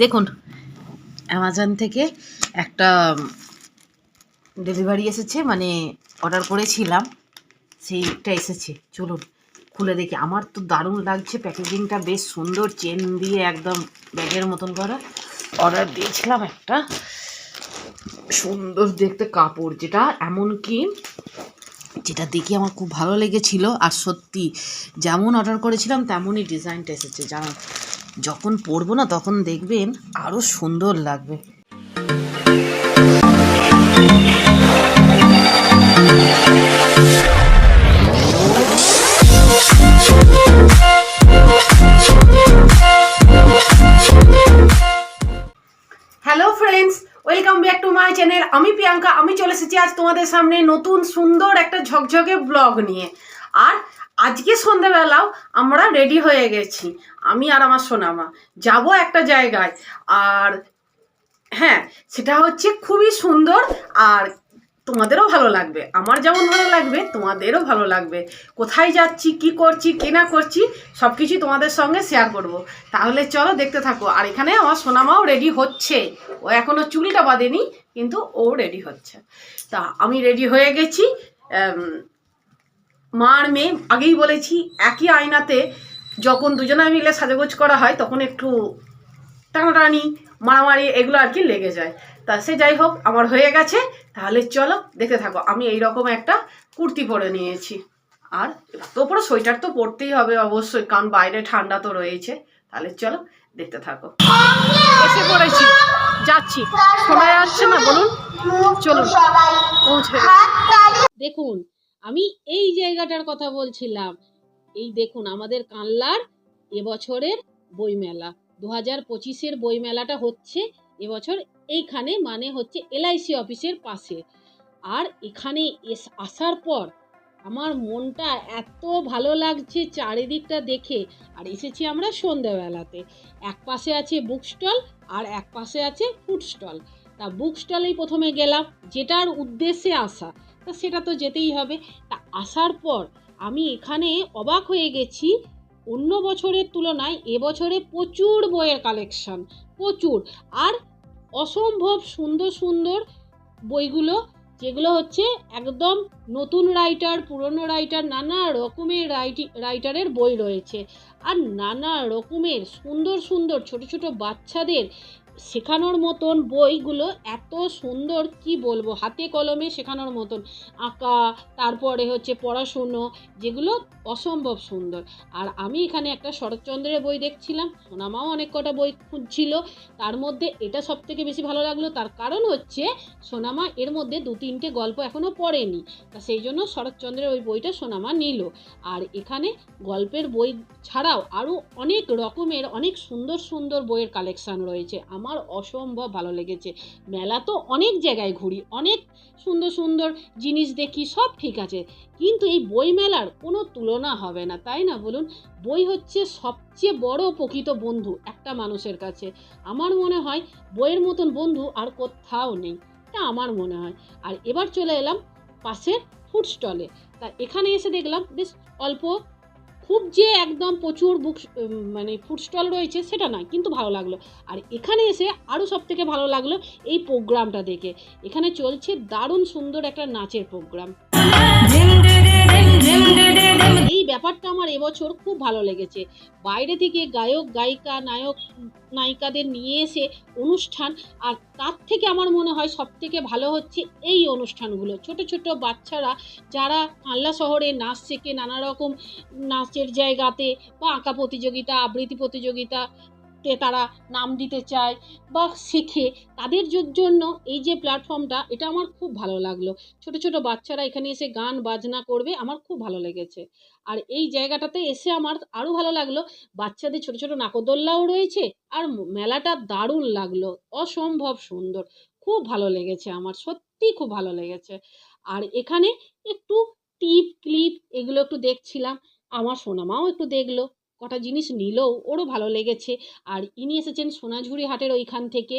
দেখুন অ্যামাজন থেকে একটা ডেলিভারি এসেছে মানে অর্ডার করেছিলাম, সেইটা এসেছে। চলুন, খুলে দেখি। আমার তো দারুণ লাগছে প্যাকেজিংটা বেশ সুন্দর চেন দিয়ে একদম ব্যাগের মতন করা। অর্ডার দিয়েছিলাম একটা, সুন্দর দেখতে কাপড় যেটা এমন কি যেটা দেখে আমার খুব ভালো লেগেছিল। আর সত্যি, যেমন অর্ডার করেছিলাম, তেমনই ডিজাইনটা এসেছে, জানো। যখন পরবো না, তখন দেখবেন আরও সুন্দর লাগবে। হ্যালো ফ্রেন্ডস টু মাই আমি প্রিয়াঙ্কা, আমি চলে এসেছি আজ তোমাদের সামনে নতুন সুন্দর একটা ঝকঝকে ব্লগ নিয়ে। আর আজকে সন্ধ্যাবেলাও আমরা রেডি হয়ে গেছি। আমি আর আমার সোনামা। যাব একটা জায়গায়। আর হ্যাঁ সেটা হচ্ছে খুবই সুন্দর আর তোমাদেরও ভালো লাগবে। আমার যেমন ভালো লাগবে, তোমাদেরও ভালো লাগবে। কোথায় যাচ্ছি, কি করছি, কি না করছি সব কিছু তোমাদের সঙ্গে শেয়ার করব। তাহলে চলো দেখতে থাকো। আর এখানে আমার সোনামাও রেডি হচ্ছে। ও এখনও চুলটা বাঁধেনি, কিন্তু ও রেডি হচ্ছে। তা আমি রেডি হয়ে গেছি। এম, মা আর মেয়ে আগেই বলেছি একই আয়নাতে যখন দুজনে মিলে সাজগোজ করা হয় তখন একটু টানাটানি মারামারি এগুলো আর কি লেগে যায়। তা সে যাই হোক আমার হয়ে গেছে। তাহলে চলো দেখতে থাকো আমি এই রকম একটা কুর্তি পরে নিয়েছি। আর তো উপরে সোয়েটার তো পরতেই হবে অবশ্যই কারণ বাইরে ঠান্ডা তো রয়েছে। তাহলে চলো দেখতে থাকো। এসে পড়েছি যাচ্ছি। শোনা যাচ্ছে না বলুন। চলুন দেখুন আমি এই জায়গাটার কথা বলছিলাম। এই দেখুন, আমাদের কানলার এবছরের বইমেলা। দু হাজার পঁচিশের বইমেলাটা হচ্ছে এবছর এইখানে মানে হচ্ছে এলআইসি অফিসের পাশে। আর এখানে এস, আসার পর আমার মনটা এত ভালো লাগছে চারিদিকটা দেখে। আর এসেছি আমরা সন্ধ্যাবেলাতে। এক পাশে আছে বুক স্টল আর এক পাশে আছে ফুড স্টল তা বুক স্টলেই প্রথমে গেলাম, যেটার উদ্দেশ্যে আসা। তা সেটা তো যেতেই হবে। তা আসার পর আমি এখানে অবাক হয়ে গেছি। অন্য বছরের তুলনায় এবছরে প্রচুর বইয়ের কালেকশন প্রচুর। আর অসম্ভব সুন্দর সুন্দর বইগুলো, যেগুলো হচ্ছে একদম নতুন রাইটার পুরনো রাইটার নানা রকমের রাইটি রাইটারের বই রয়েছে। আর নানা রকমের সুন্দর সুন্দর ছোট ছোট বাচ্চাদের শেখানোর মতন বইগুলো এত সুন্দর, কি বলব? হাতে কলমে শেখানোর মতন। আঁকা, তারপরে হচ্ছে পড়াশুনো, যেগুলো অসম্ভব সুন্দর। আর আমি এখানে একটা শরৎচন্দ্রের বই দেখছিলাম, সোনামাও অনেক কটা বই খুঁজছিল। তার মধ্যে এটা সব থেকে বেশি ভালো লাগল, তার কারণ হচ্ছে সোনামা এর মধ্যে দু তিনটে গল্প এখনও পড়েনি। তা সেই জন্য শরৎচন্দ্রের ওই বইটা সোনামা নিল। আর এখানে গল্পের বই ছাড়াও আরও অনেক রকমের, অনেক সুন্দর সুন্দর বইয়ের কালেকশান রয়েছে। আমার অসম্ভব ভালো লেগেছে। মেলা তো অনেক জায়গায় ঘুরি, অনেক সুন্দর সুন্দর জিনিস দেখি, সব ঠিক আছে। কিন্তু এই বই মেলার কোনো তুলনা হবে না, তাই না বলুন? বই হচ্ছে সবচেয়ে বড় প্রকৃত বন্ধু একটা মানুষের কাছে। আমার মনে হয় বইয়ের মতন বন্ধু আর কোথাও নেই, এটা আমার মনে হয়। আর এবার চলে এলাম পাশের ফুড স্টলে। তা এখানে এসে দেখলাম, বেশ অল্প খুব যে একদম প্রচুর বুক মানে ফুড স্টল রয়েছে সেটা নয়, কিন্তু ভালো লাগল। আর এখানে এসে আরও সব থেকে ভালো লাগল এই প্রোগ্রামটা দেখে। এখানে চলছে দারুণ সুন্দর একটা নাচের প্রোগ্রাম। এই ব্যাপারটা আমার এবছর খুব ভালো লেগেছে। বাইরে থেকে গায়ক গায়িকা নায়ক নায়িকাদের নিয়ে এসে অনুষ্ঠান আর তার থেকে আমার মনে হয় সব থেকে ভালো হচ্ছে এই অনুষ্ঠানগুলো। ছোট ছোট বাচ্চারা যারা কাল্লা শহরে নাচ শেখে নানা রকম নাচের জায়গাতে বা আঁকা প্রতিযোগিতা আবৃত্তি প্রতিযোগিতা তারা নাম দিতে চায় বা শেখে তাদের জন্য এই যে প্ল্যাটফর্মটা এটা আমার খুব ভালো লাগল। ছোট ছোট বাচ্চারা এখানে এসে গান বাজনা করবে, আমার খুব ভালো লেগেছে। আর এই জায়গাটাতে এসে আমার আরও ভালো লাগল, বাচ্চাদের ছোট ছোট নাকদোল্লাও রয়েছে আর মেলাটা দারুণ লাগল, অসম্ভব সুন্দর, খুব ভালো লেগেছে আমার সত্যি খুব ভালো লেগেছে। আর এখানে একটু টিপ ক্লিপ এগুলো একটু দেখছিলাম, আমার সোনামাও একটু দেখল। কটা জিনিস নিলেও ওরও ভালো লেগেছে। আর ইনি এসেছেন সোনাঝুরি হাটের ওইখান থেকে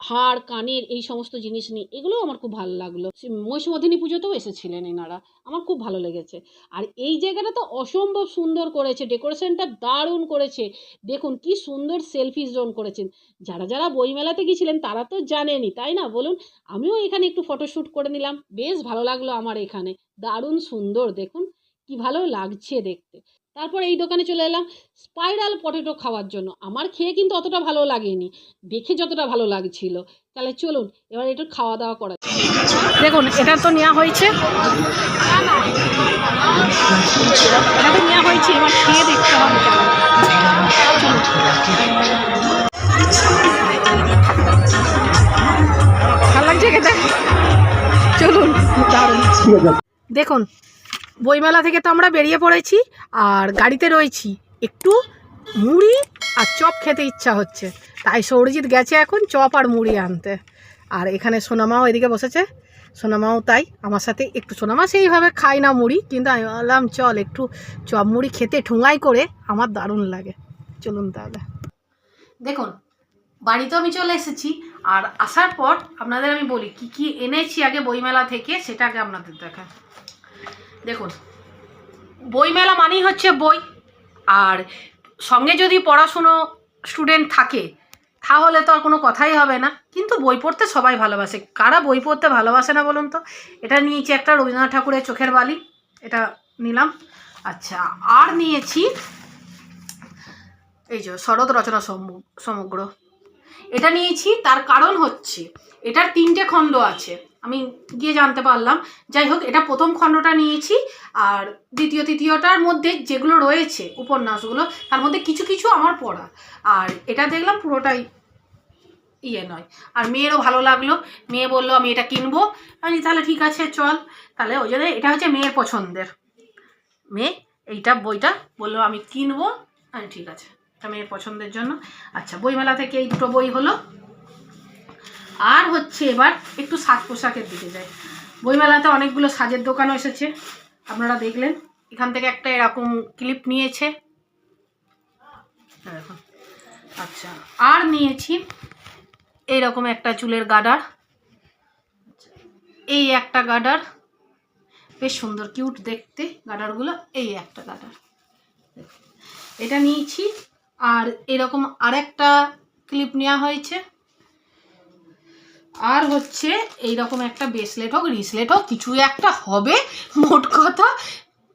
হাড়, কানের এই সমস্ত জিনিস নিয়ে। এগুলোও আমার খুব ভালো লাগল। মহিষমর্ধিনী পুজোতেও এসেছিলেন এনারা। আমার খুব ভালো লেগেছে। আর এই জায়গাটা তো অসম্ভব সুন্দর করেছে। ডেকোরেশনটা দারুণ করেছে। দেখুন কি সুন্দর সেলফি জোন করেছেন। যারা যারা বইমেলাতে গিয়েছিলেন তারা তো জানেনি তাই না? বলুন, আমিও এখানে একটু ফটোশ্যুট করে নিলাম। বেশ ভালো লাগল আমার এখানে। দারুণ সুন্দর, দেখুন, কি ভালো লাগছে দেখতে। তারপর এই দোকানে চলে এলাম স্পাইরাল পটেটো খাওয়ার জন্য। আমার খেয়ে কিন্তু অতটা ভালো লাগেনি, দেখে যতটা ভালো লাগছিল। তাহলে চলুন, এবার একটু খাওয়া দাওয়া করা দেখুন, এটা তো নেওয়া হয়েছে। এটা তো নেওয়া হয়েছে, এবার খেয়ে চলুন। দেখুন বইমেলা থেকে তো আমরা বেরিয়ে পড়েছি, আর গাড়িতে রয়েছি। একটু মুড়ি আর চপ খেতে ইচ্ছা হচ্ছে। তাই সৌরজিৎ গেছে এখন চপ আর মুড়ি আনতে। আর এখানে সোনামাও এদিকে বসেছে। সোনামাও তাই আমার সাথে একটু, সোনামা সেইভাবে খাই না মুড়ি, কিন্তু আমি বললাম, চল একটু চপ মুড়ি খেতে ঠুঙাই করে আমার দারুণ লাগে। চলুন তাহলে। দেখুন বাড়িতে আমি চলে এসেছি, আর আসার পর আপনাদের আমি বলি, কি কি এনেছি আগে বইমেলা থেকে সেটা আগে আপনাদের দেখা দেখুন, বইমেলা মানেই হচ্ছে বই। আর সঙ্গে যদি পড়াশুনো স্টুডেন্ট থাকে, তাহলে তো আর কোনো কথাই হবে না। কিন্তু বই পড়তে সবাই ভালোবাসে। কারা বই পড়তে ভালোবাসে না বলুন তো? এটা নিয়েছি একটা রবীন্দ্রনাথ ঠাকুরের চোখের বালি। এটা নিলাম। আচ্ছা আর নিয়েছি এই যে শরৎ রচনা সম- সমগ্র। এটা নিয়েছি, তার কারণ হচ্ছে, এটার তিনটে খণ্ড আছে। আমি গিয়ে জানতে পারলাম। যাই হোক, এটা প্রথম খণ্ডটা নিয়েছি, আর দ্বিতীয় তৃতীয়টার মধ্যে যেগুলো রয়েছে উপন্যাসগুলো, তার মধ্যে কিছু কিছু আমার পড়া। আর এটা দেখলাম পুরোটাই ইয়ে নয়। আর মেয়েরও ভালো লাগল। মেয়ে বলল, আমি এটা কিনবো। আমি তাহলে ঠিক আছে, চল। তাহলে ওই জন্য এটা হচ্ছে মেয়ের পছন্দের। মেয়ে এইটা বইটা বলল, আমি কিনবো। আমি ঠিক আছে। মেয়ের পছন্দের জন্য। আচ্ছা বইমেলা থেকে এই দুটো বই হলো। আর হচ্ছে এবার একটু সাজ পোশাকের দিকে যাই। বইমেলাতে অনেকগুলো সাজের দোকানও এসেছে, আপনারা দেখলেন। এখান থেকে একটা এরকম ক্লিপ নিয়েছে। আচ্ছা আর নিয়েছি এইরকম একটা চুলের গার্ডার এই একটা গার্ডার বেশ সুন্দর, কিউট দেখতে গাডারগুলো। এই একটা গার্ডার এটা নিয়েছি আর এরকম আরেকটা ক্লিপ নেওয়া হয়েছে। আর হচ্ছে এইরকম একটা ব্রেসলেট হোক রিসলেট হোক, কিছু একটা হবে, মোট কথা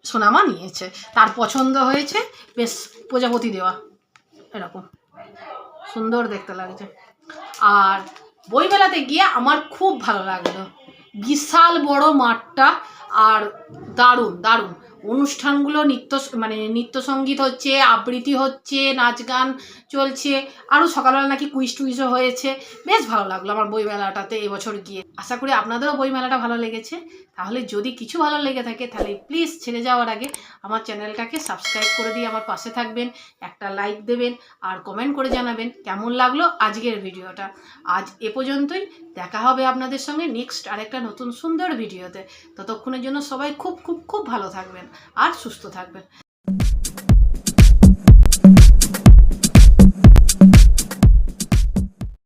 সোনামা নিয়েছে। তার পছন্দ হয়েছে, বেশ প্রজাপতি দেওয়া, এরকম। সুন্দর দেখতে লাগছে। আর বইমেলাতে গিয়ে আমার খুব ভালো লাগল। বিশাল বড় মাঠটা আর দারুণ দারুণ। অনুষ্ঠানগুলো নৃত্য মানে নৃত্য সংগীত হচ্ছে, আবৃত্তি হচ্ছে, নাচ গান চলছে। আরও সকালবেলা নাকি কুইজ টুইজও হয়েছে। বেশ ভালো লাগল আমার বইমেলাটাতে এবছর গিয়ে। আশা করি আপনাদেরও বই মেলাটা ভালো লেগেছে। তাহলে যদি কিছু ভালো লেগে থাকে, তাহলে প্লিজ ছেড়ে যাওয়ার আগে আমার চ্যানেলটাকে সাবস্ক্রাইব করে দিয়ে আমার পাশে থাকবেন, একটা লাইক দেবেন আর কমেন্ট করে জানাবেন কেমন লাগল আজকের ভিডিওটা। আজ এ পর্যন্তই, দেখা হবে আপনাদের সঙ্গে নেক্সট আরেকটা নতুন সুন্দর ভিডিওতে। ততক্ষণের জন্য সবাই খুব খুব খুব ভালো থাকবেন আর সুস্থ থাকবেন।